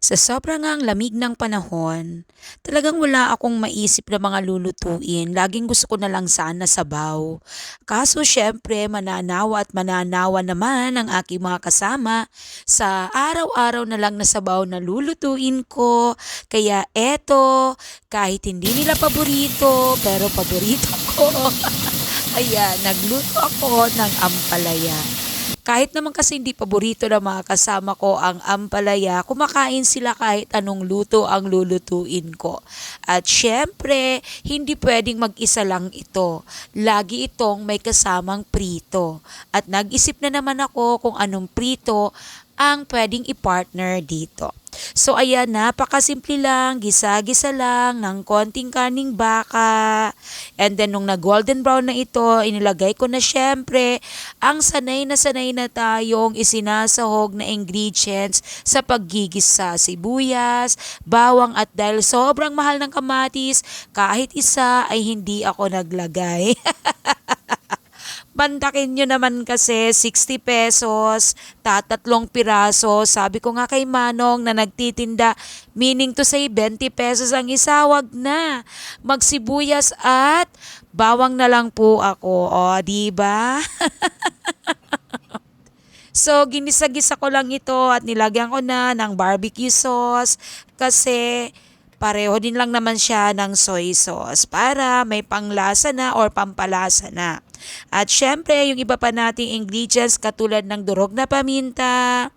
Sa sobrang ngang lamig ng panahon, talagang wala akong maisip na mga lulutuin. Laging gusto ko na lang sana sabaw. Kaso syempre, mananawa at mananawa naman ang aking mga kasama sa araw-araw na lang na sabaw na lulutuin ko. Kaya eto, kahit hindi nila paborito, pero paborito ko. Ayan, nagluto ako ng ampalaya. Kahit naman kasi hindi paborito ng mga kasama ko ang ampalaya, kumakain sila kahit anong luto ang lulutuin ko. At syempre, hindi pwedeng mag-isa lang ito. Lagi itong may kasamang prito. At nag-isip na naman ako kung anong prito ang pwedeng i-partner dito. So ayan, napakasimple lang, gisa-gisa lang ng konting kaning baka. And then nung na-golden brown na ito, inilagay ko na syempre ang sanay na sanay na tayong isinasahog na ingredients sa paggigisa. Sibuyas, bawang at dahil sobrang mahal ng kamatis, kahit isa ay hindi ako naglagay. Bantakin nyo naman kasi 60 pesos, tatatlong piraso. Sabi ko nga kay Manong na nagtitinda, meaning to say 20 pesos ang isa, wag na. Magsibuyas at bawang na lang po ako. O, di ba? So, ginisa-gisa ko lang ito at nilagyan ko na ng barbecue sauce kasi pareho din lang naman siya ng soy sauce para may panglasa na or pampalasa na. At syempre, yung iba pa nating ingredients katulad ng durog na paminta,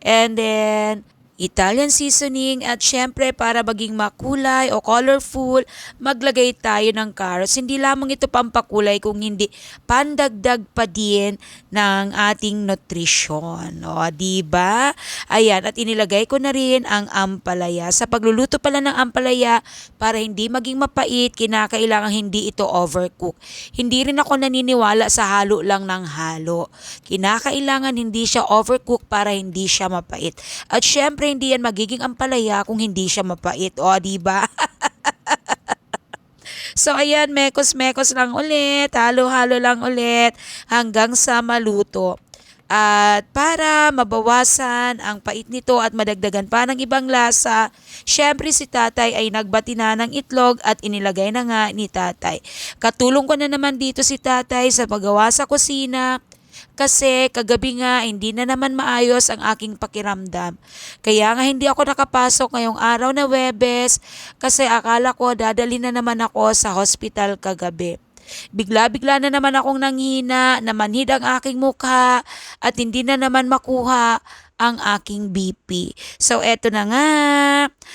and then Italian seasoning at syempre para maging makulay o colorful, maglagay tayo ng carrots. Hindi lamang ito pampakulay kung hindi pandagdag pa din ng ating nutrisyon. O, di ba? Ayan, at inilagay ko na rin ang ampalaya. Sa pagluluto pala ng ampalaya, para hindi maging mapait, kinakailangan hindi ito overcook. Hindi rin ako naniniwala sa halo lang ng halo. Kinakailangan hindi siya overcook para hindi siya mapait. At syempre, hindi yan magiging ampalaya kung hindi siya mapait. O, di ba? So ayan, mekos-mekos lang ulit, halo-halo lang ulit hanggang sa maluto. At para mabawasan ang pait nito at madagdagan pa ng ibang lasa, syempre si tatay ay nagbati na ng itlog at inilagay na nga ni tatay. Katulong ko na naman dito si tatay sa paggawa sa kusina kasi kagabi nga hindi na naman maayos ang aking pakiramdam. Kaya nga hindi ako nakapasok ngayong araw na Webes kasi akala ko dadali na naman ako sa hospital kagabi. Bigla-bigla na naman akong nanghina, namanhid ang aking mukha at hindi na naman makuha ang aking BP. So eto na nga.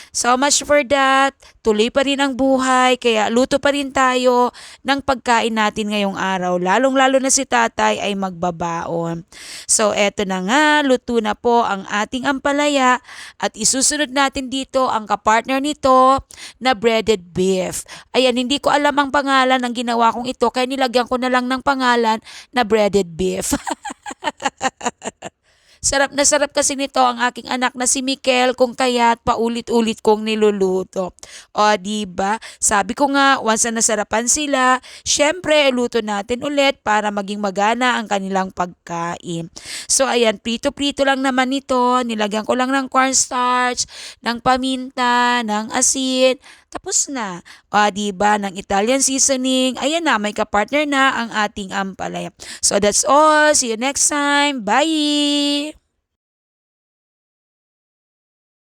So much for that. Tuloy pa rin ang buhay kaya luto pa rin tayo ng pagkain natin ngayong araw. Lalong-lalo na si tatay ay magbabaon. So eto na nga, luto na po ang ating ampalaya at isusunod natin dito ang kapartner nito na breaded beef. Ayan, hindi ko alam ang pangalan ng ginawa kong ito kaya nilagyan ko na lang ng pangalan na breaded beef. Sarap na sarap kasi nito ang aking anak na si Mikel kung kaya't paulit-ulit kong niluluto. O, di ba? Sabi ko nga, once na nasarapan sila, syempre, luto natin ulit para maging magana ang kanilang pagkain. So, ayan, prito-prito lang naman ito. Nilagyan ko lang ng cornstarch, ng paminta, ng asin. Tapos na. O, di ba? Ng Italian seasoning. Ayan na, may kapartner na ang ating ampalaya. So, that's all. See you next time. Bye!